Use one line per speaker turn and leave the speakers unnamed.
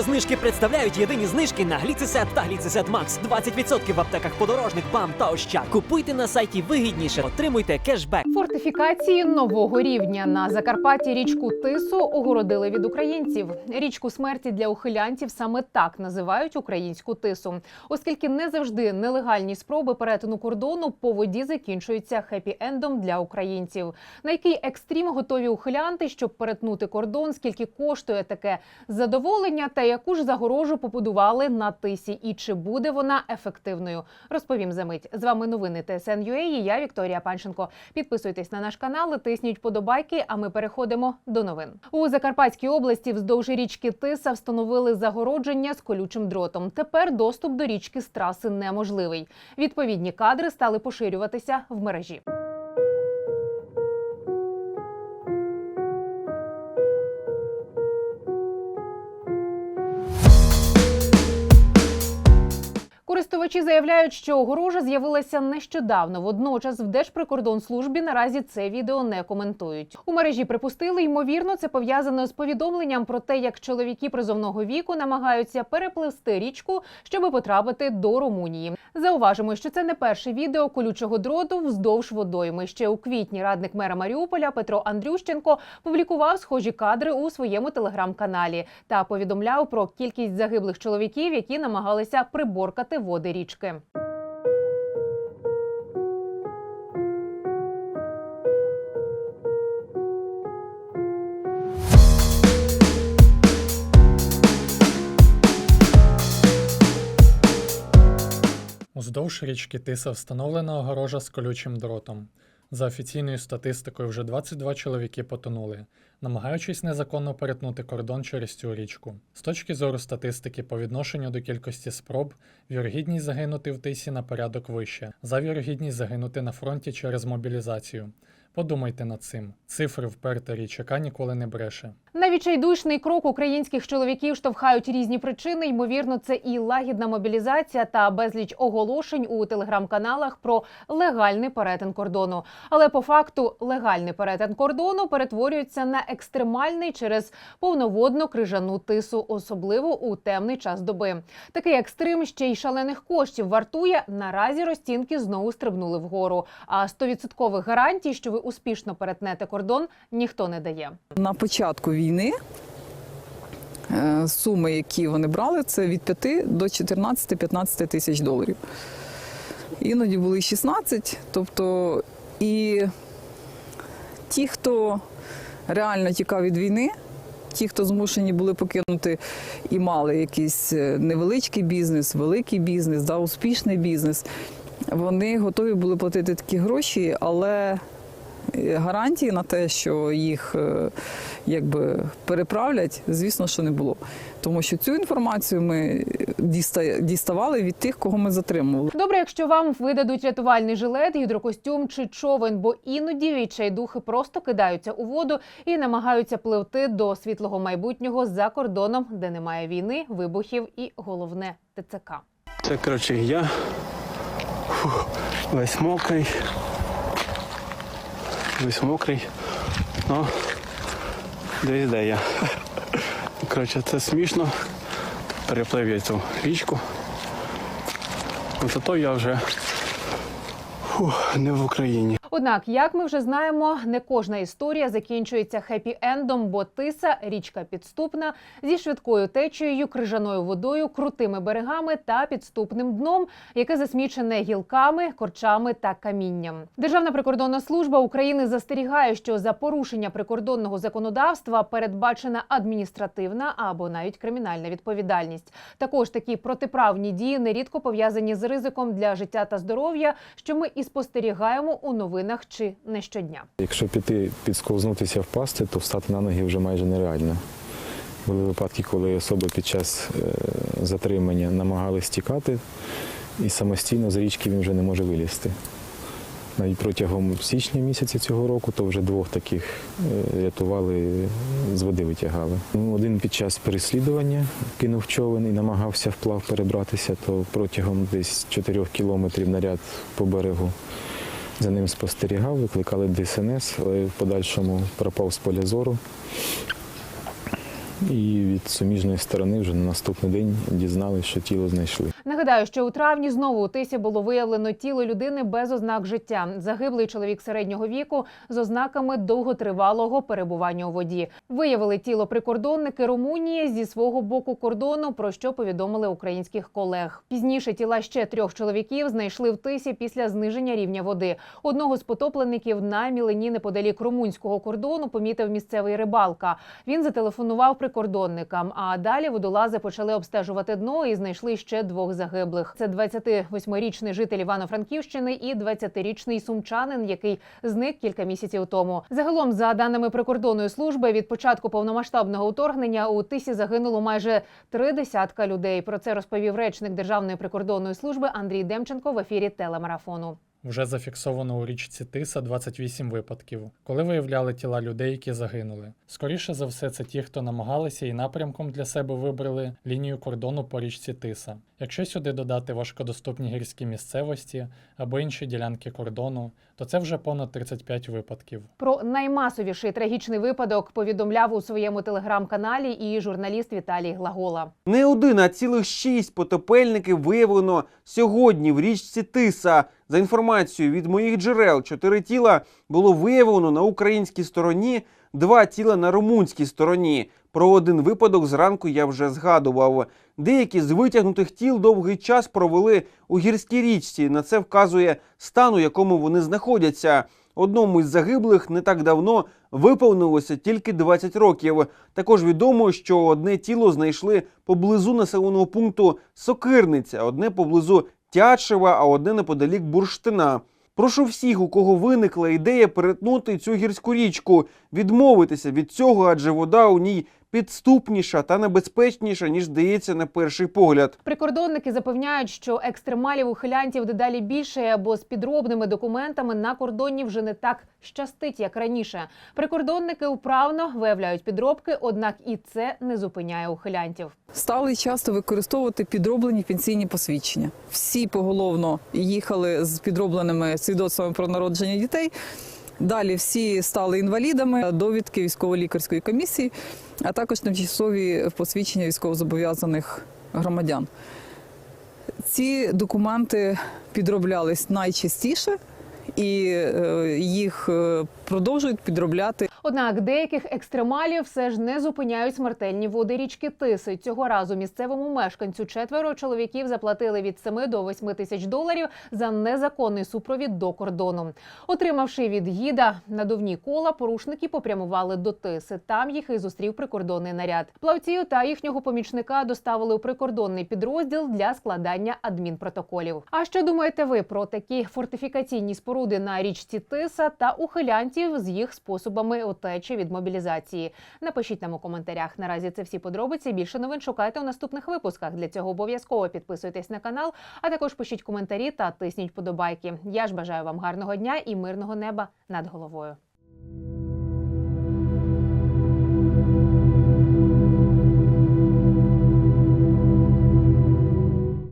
Знижки представляють єдині знижки на гліцисет та гліцисет Макс. 20% в аптеках подорожник, бам та ощад. Купуйте на сайті вигідніше, отримуйте кешбек.
Фортифікації нового рівня на Закарпатті річку Тису огородили від українців. Річку смерті для ухилянтів саме так називають українську тису, оскільки не завжди нелегальні спроби перетину кордону по воді закінчуються хеппі-ендом для українців. На який екстрім готові ухилянти, щоб перетнути кордон, скільки коштує таке задоволення, та яку ж загорожу побудували на тисі, і чи буде вона ефективною? Розповім за мить. З вами новини ТСН.UA і я Вікторія Панченко. Підписуйтесь на наш канал, тисніть подобайки. А ми переходимо до новин. У Закарпатській області вздовж річки Тиса встановили загородження з колючим дротом. Тепер доступ до річки з траси неможливий. Відповідні кадри стали поширюватися в мережі. Користувачі заявляють, що огорожа з'явилася нещодавно. Водночас в Держприкордонслужбі наразі це відео не коментують. У мережі припустили, ймовірно, це пов'язано з повідомленням про те, як чоловіки призовного віку намагаються перепливсти річку, щоб потрапити до Румунії. Зауважимо, що це не перше відео колючого дроту вздовж водойми. Ще у квітні радник мера Маріуполя Петро Андрющенко публікував схожі кадри у своєму телеграм-каналі та повідомляв про кількість загиблих чоловіків, які намагалися приборкати води річки.
Уздовж річки Тиса встановлена огорожа з колючим дротом. За офіційною статистикою, вже 22 чоловіки потонули, намагаючись незаконно перетнути кордон через цю річку. З точки зору статистики, по відношенню до кількості спроб, вірогідність загинути в тисі на порядок вище, за вірогідність загинути на фронті через мобілізацію. Подумайте над цим. Цифри в Пертері яка ніколи не бреше.
На відчайдушний крок українських чоловіків штовхають різні причини. Ймовірно, це і лагідна мобілізація та безліч оголошень у телеграм-каналах про легальний перетин кордону. Але по факту легальний перетин кордону перетворюється на екстремальний через повноводну крижану тису, особливо у темний час доби. Такий екстрим ще й шалених коштів вартує. Наразі розцінки знову стрибнули вгору. А 100% гарантій, що ви успішно перетнете кордон, ніхто не дає.
На початку війни е, суми, які вони брали, це від 5 до 14-15 тисяч доларів. Іноді були 16. Тобто, і ті, хто реально тікав від війни, ті, хто змушені були покинути і мали якийсь е, невеличкий бізнес, великий бізнес, да, успішний бізнес, вони готові були платити такі гроші, але гарантії на те, що їх е, якби переправлять, звісно, що не було. Тому що цю інформацію ми діста- діставали від тих, кого ми затримували.
Добре, якщо вам видадуть рятувальний жилет, гідрокостюм чи човен, бо іноді відчайдухи просто кидаються у воду і намагаються пливти до світлого майбутнього за кордоном, де немає війни, вибухів і головне ТЦК.
Це, коротше, я Фух, весь мокрий. Весь мокрий. Ну, десь де я. Коротше, це смішно. Переплив я цю річку. Зато я вже фу, не в Україні.
Однак, як ми вже знаємо, не кожна історія закінчується хеппі-ендом, бо тиса річка підступна зі швидкою течією, крижаною водою, крутими берегами та підступним дном, яке засмічене гілками, корчами та камінням. Державна прикордонна служба України застерігає, що за порушення прикордонного законодавства передбачена адміністративна або навіть кримінальна відповідальність. Також такі протиправні дії нерідко пов'язані з ризиком для життя та здоров'я, що ми і спостерігаємо у новинах чи не щодня.
Якщо піти підсковзнутися впасти, то встати на ноги вже майже нереально. Були випадки, коли особи під час е, затримання намагались тікати, і самостійно з річки він вже не може вилізти. Навіть протягом січня місяця цього року то вже двох таких е, рятували, з води витягали. Ну, один під час переслідування кинув човен і намагався вплав перебратися, то протягом десь 4 кілометрів наряд по берегу за ним спостерігав, викликали ДСНС, але в подальшому пропав з поля зору. І від суміжної сторони вже на наступний день дізналися, що тіло знайшли.
Нагадаю, що у травні знову у тисі було виявлено тіло людини без ознак життя. Загиблий чоловік середнього віку з ознаками довготривалого перебування у воді. Виявили тіло прикордонники Румунії зі свого боку кордону, про що повідомили українських колег. Пізніше тіла ще трьох чоловіків знайшли в тисі після зниження рівня води. Одного з потоплеників на мілені неподалік румунського кордону помітив місцевий рибалка. Він зателефонував прикордонникам. А далі водолази почали обстежувати дно і знайшли ще двох загиблих. Це 28-річний житель Івано-Франківщини і 20-річний сумчанин, який зник кілька місяців тому. Загалом, за даними прикордонної служби, від початку повномасштабного вторгнення у тисі загинуло майже три десятка людей. Про це розповів речник Державної прикордонної служби Андрій Демченко в ефірі телемарафону.
Вже зафіксовано у річці Тиса 28 випадків, коли виявляли тіла людей, які загинули. Скоріше за все, це ті, хто намагалися і напрямком для себе вибрали лінію кордону по річці Тиса. Якщо сюди додати важкодоступні гірські місцевості або інші ділянки кордону, то це вже понад 35 випадків.
Про наймасовіший трагічний випадок повідомляв у своєму телеграм-каналі і журналіст Віталій Глагола.
Не один, а цілих шість потопельників виявлено сьогодні в річці Тиса. За інформацією від моїх джерел, чотири тіла було виявлено на українській стороні, два тіла на румунській стороні. Про один випадок зранку я вже згадував. Деякі з витягнутих тіл довгий час провели у гірській річці. На це вказує стан, у якому вони знаходяться. Одному із загиблих не так давно виповнилося тільки 20 років. Також відомо, що одне тіло знайшли поблизу населеного пункту Сокирниця, одне поблизу Тячева, а одне неподалік Бурштина. Прошу всіх, у кого виникла ідея перетнути цю гірську річку, відмовитися від цього, адже вода у ній підступніша та небезпечніша, ніж здається на перший погляд.
Прикордонники запевняють, що екстремалів ухилянтів дедалі більше або з підробними документами на кордоні вже не так щастить, як раніше. Прикордонники вправно виявляють підробки, однак і це не зупиняє ухилянтів.
Стали часто використовувати підроблені пенсійні посвідчення. Всі поголовно їхали з підробленими свідоцтвами про народження дітей. Далі всі стали інвалідами, довідки військово-лікарської комісії, а також тимчасові посвідчення військовозобов'язаних громадян. Ці документи підроблялись найчастіше, і е, їх е, продовжують підробляти
Однак деяких екстремалів все ж не зупиняють смертельні води річки Тиси. Цього разу місцевому мешканцю четверо чоловіків заплатили від 7 до 8 тисяч доларів за незаконний супровід до кордону. Отримавши від гіда надувні кола, порушники попрямували до Тиси. Там їх і зустрів прикордонний наряд. Плавців та їхнього помічника доставили у прикордонний підрозділ для складання адмінпротоколів. А що думаєте ви про такі фортифікаційні споруди на річці Тиса та ухилянтів з їх способами утечі від мобілізації? Напишіть нам у коментарях. Наразі це всі подробиці. Більше новин шукайте у наступних випусках. Для цього обов'язково підписуйтесь на канал, а також пишіть коментарі та тисніть подобайки. Я ж бажаю вам гарного дня і мирного неба над головою.